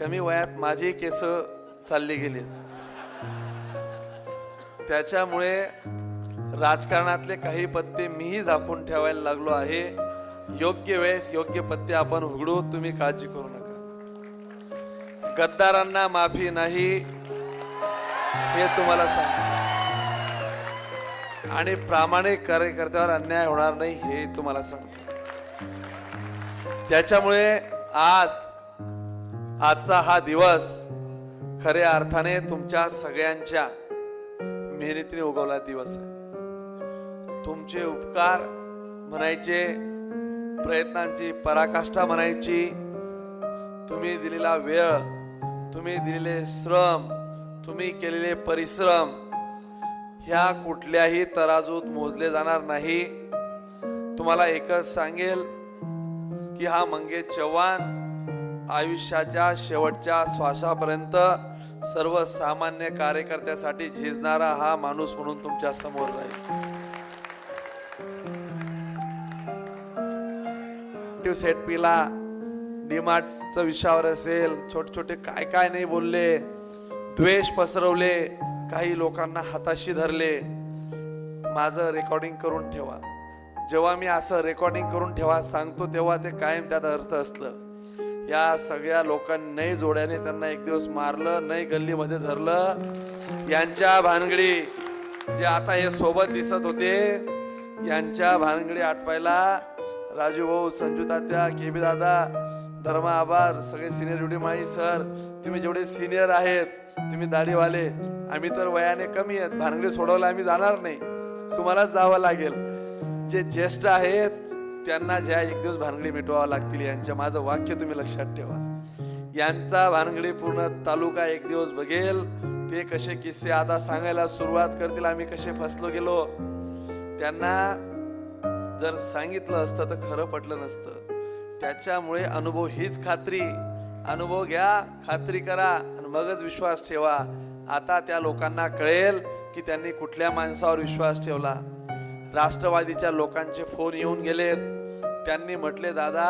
कमी वयात माझी केस चालली गेली. त्याच्यामुळे राजकारणातले काही पत्ते मीही झाकून ठेवायला लागलो आहे. योग्य वेळेस योग्य पत्ते आपण उघडू तुम्ही काळजी करू नका. गद्दारांना माफी नाही हे तुम्हाला सांग आणि प्रामाणिक कार्यकर्त्यावर अन्याय होणार नाही हे तुम्हाला सांगतो. त्याच्यामुळे आज आजचा हा दिवस खऱ्या अर्थाने तुमच्या सगळ्यांच्या मेहनतीने उगवला दिवस आहे. तुमचे उपकार म्हणायचे प्रयत्नांची पराकाष्ठा म्हणायची तुम्ही दिलेला वेळ तुम्ही दिलेले श्रम तुम्ही केलेले परिश्रम ह्या कुठल्याही तराजूत मोजले जाणार नाही. तुम्हाला एकच सांगेल की हा मंगेश चव्हाण आयुष्याच्या शेवटच्या श्वासापर्यंत सर्वसामान्य कार्यकर्त्यासाठी झिजणारा हा माणूस म्हणून तुमच्यासमोर राहील. सेट पिला. डीमार्टचं विषयावर असेल छोटे छोटे काय काय नाही बोलले. द्वेष पसरवले. काही लोकांना हाताशी धरले. माझं रेकॉर्डिंग करून ठेवा. जेव्हा मी असं रेकॉर्डिंग करून ठेवा सांगतो तेव्हा ते कायम त्यात अर्थ असलं. या सगळ्या लोकांनी जोड्याने त्यांना एक दिवस मारलं नाही गल्लीमध्ये धरलं. यांच्या भानगडी जे आता हे सोबत दिसत होते यांच्या भानगडी आटवायला राजू भाऊ संजू तात्या केबी दादा धर्मा आभार सगळे सिनियर ड्युटी माई सर तुम्ही जेवढे सिनियर आहेत तुम्ही दाढीवाले आम्ही तर वयाने कमी आहेत भानगडी सोडवलं आम्ही जाणार नाही. तुम्हालाच जावं लागेल. जे ज्येष्ठ आहेत त्यांना ज्या एक दिवस भानगडी मिटवावं लागतील यांच्या माझं वाक्य तुम्ही लक्षात ठेवा. यांचा भानगडी पूर्ण तालुका एक दिवस बघेल. ते कसे किस्से आता सांगायला सुरुवात करतील आम्ही कसे फसलो गेलो. त्यांना जर सांगितलं असतं तर खरं पटलं नसतं. त्याच्यामुळे अनुभव हीच खात्री. अनुभव घ्या खात्री करा आणि मगच विश्वास ठेवा. आता त्या लोकांना कळेल की त्यांनी कुठल्या माणसावर विश्वास ठेवला. राष्ट्रवादीच्या लोकांचे फोन येऊन गेलेत. त्यांनी म्हटले दादा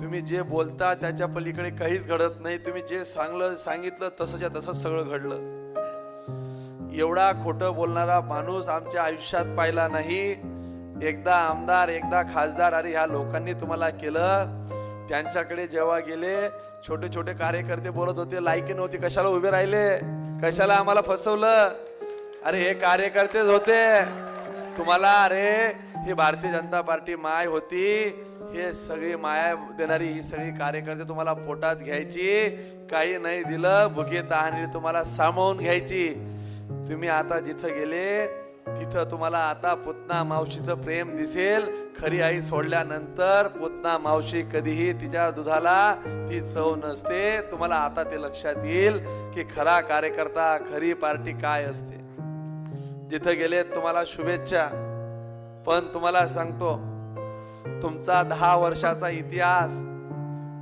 तुम्ही जे बोलता त्याच्या पलीकडे काहीच घडत नाही. तुम्ही जे सांगलं सांगितलं तसंच्या तसंच सगळं घडलं. एवढा खोटं बोलणारा माणूस आमच्या आयुष्यात पाहिला नाही. एकदा आमदार एकदा खासदार अरे ह्या लोकांनी तुम्हाला केलं. त्यांच्याकडे जेव्हा गेले छोटे छोटे कार्यकर्ते बोलत होते लायकी नव्हती कशाला उभे राहिले? कशाला आम्हाला फसवलं? अरे हे कार्यकर्तेच होते. तुम्हाला अरे ही भारतीय जनता पार्टी माय होती. हे सगळी माया देणारी ही सगळी कार्यकर्ते तुम्हाला पोटात घ्यायची. काही नाही दिलं भुके तहानी तुम्हाला सामावून घ्यायची. तुम्ही आता जिथं गेले तिथं तुम्हाला आता पुतना मावशीचं प्रेम दिसेल. खरी आई सोडल्यानंतर पुतना मावशी कधीही तिच्या दुधाला ती चव नसते. तुम्हाला आता ते लक्षात येईल की खरा कार्यकर्ता खरी पार्टी काय असते. जिथं गेले तुम्हाला शुभेच्छा. पण तुम्हाला सांगतो तुमचा दहा वर्षाचा इतिहास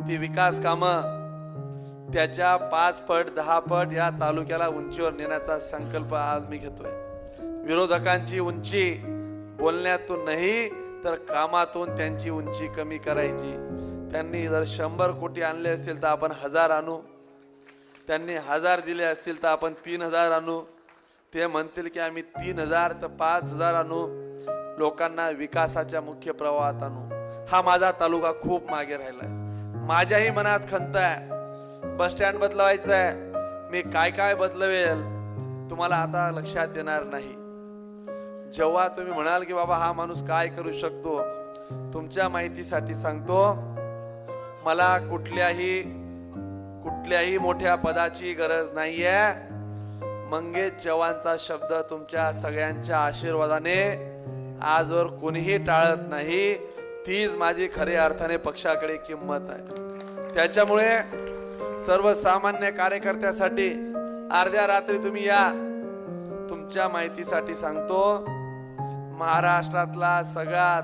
ती विकास काम त्याच्या पाच पट दहा पट या तालुक्याला उंचीवर नेण्याचा संकल्प आज मी घेतोय. विरोधकांची उंची बोलण्यातून नाही तर कामातून त्यांची उंची कमी करायची. त्यांनी जर शंभर कोटी आणले असतील तर आपण हजार आणू. त्यांनी हजार दिले असतील तर आपण तीन हजार आणू. ते म्हणतील की आम्ही तीन हजार तर पाच हजार आणू. लोकांना विकासाच्या मुख्य प्रवाहात आणू. हा माझा तालुका खूप मागे राहिलाय. माझ्याही मनात खंत आहे. बस स्टँड बदलवायचं आहे मी काय काय बदलवेल तुम्हाला आता लक्षात येणार नाही. जेव्हा तुम्ही म्हणाल की बाबा हा माणूस काय करू शकतो तुमच्या माहितीसाठी सांगतो मला कुठल्याही कुठल्याही मोठ्या पदाची गरज नाही आहे मंगेश चव्हाणचा शब्द तुमच्या सगळ्यांच्या आशीर्वादाने आजवर कोणीही टाळत नाही. तीच माझी खऱ्या अर्थाने पक्षाकडे किंमत आहे. त्याच्यामुळे सर्वसामान्य कार्यकर्त्यासाठी अर्ध्या रात्री तुम्ही या. तुमच्या माहितीसाठी सांगतो महाराष्ट्रातला सगळ्यात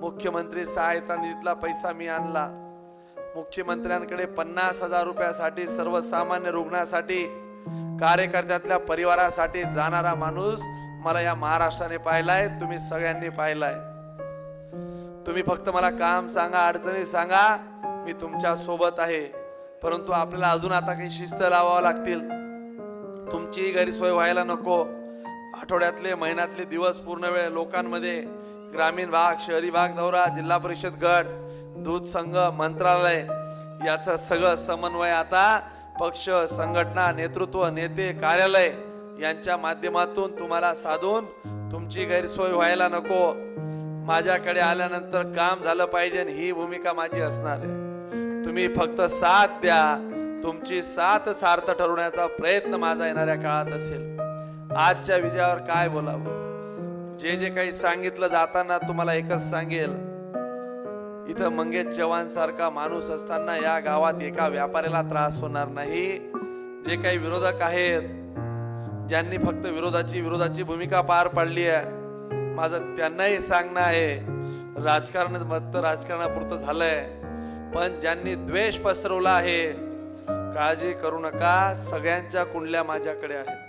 मुख्यमंत्री सहायता निधीतला पैसा मी आणला. मुख्यमंत्र्यांकडे पन्नास हजार रुपयासाठी सर्वसामान्य रुग्णासाठी कार्यकर्त्यातल्या परिवारासाठी जाणारा माणूस मला या महाराष्ट्राने पाहिलाय तुम्ही सगळ्यांनी पाहिलाय. तुम्ही फक्त मला काम सांगा अडचणी सांगा मी तुमच्यासोबत आहे. परंतु आपल्याला अजून आता काही शिस्त लावावं लागतील. तुमचीही गैरसोय व्हायला नको. आठवड्यातले महिन्यातले दिवस पूर्ण वेळ लोकांमध्ये. ग्रामीण भाग शहरी भाग दौरा जिल्हा परिषद गट दूध संघ मंत्रालय याचं सगळं समन्वय आता पक्ष संघटना नेतृत्व नेते कार्यालय यांच्या माध्यमातून तुम्हाला साधून तुमची गैरसोय व्हायला नको. माझ्याकडे आल्यानंतर काम झालं पाहिजे ही भूमिका माझी असणार आहे. तुम्ही फक्त साथ द्या. तुमची साथ सार्थ ठरवण्याचा प्रयत्न माझा येणाऱ्या काळात असेल. आजच्या विजयावर काय बोलावं? जे जे काही सांगितलं जाताना तुम्हाला एकच सांगेल. इथं मंगेश जवान सारखा माणूस असताना या गावात एका व्यापाऱ्याला त्रास होणार नाही. जे काही विरोधक आहेत ज्यांनी फक्त विरोधाची विरोधाची भूमिका पार पाडली आहे माझं त्यांनाही सांगणं आहे राजकारण फक्त राजकारणापुरतं झालंय. पण ज्यांनी द्वेष पसरवला आहे काळजी करू नका सगळ्यांच्या कुंडल्या माझ्याकडे आहेत.